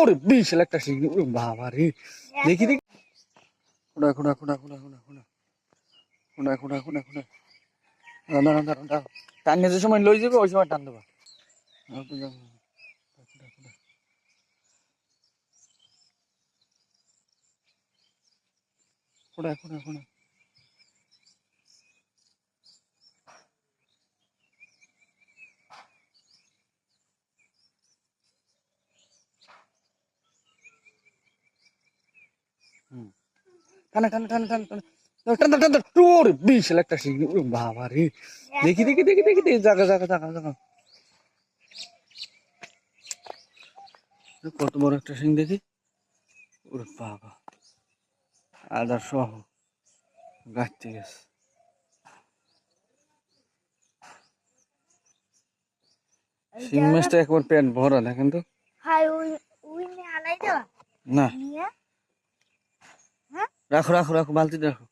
ওরে বিশাল একটা শিং ওরে বাবা রে। দেখি দেখি। খুঁড়া খুঁড়া খুঁড়া খুঁড়া খুঁড়া খুঁড়া খুঁড়া খুঁড়া খুঁড়া খুঁড়া রান্না রান্না রান্না টানিয়ে যে সময় লই যাবে, ওই সময় টান দেবা। খুঁড়া খুঁড়া খুঁড়া টানা টানা টানা টানা টানা। টানা টানা ওরে বিশাল একটা শিং ওরে বাবা রে। দেখি দেখি দেখি দেখি দেখি। জায়গা জায়গা জায়গা জায়গা কত বড় একটা শিং দেখি। ওরে বাবা। আদা সহ। গাছতে গেছে। শিং মাছটা একবার পেট ভরা দেখেন তো। হাই ওই ওই নিয়ে আলাই দেওয়া না। রাখো রাখো রাখো বালতিতে রাখো।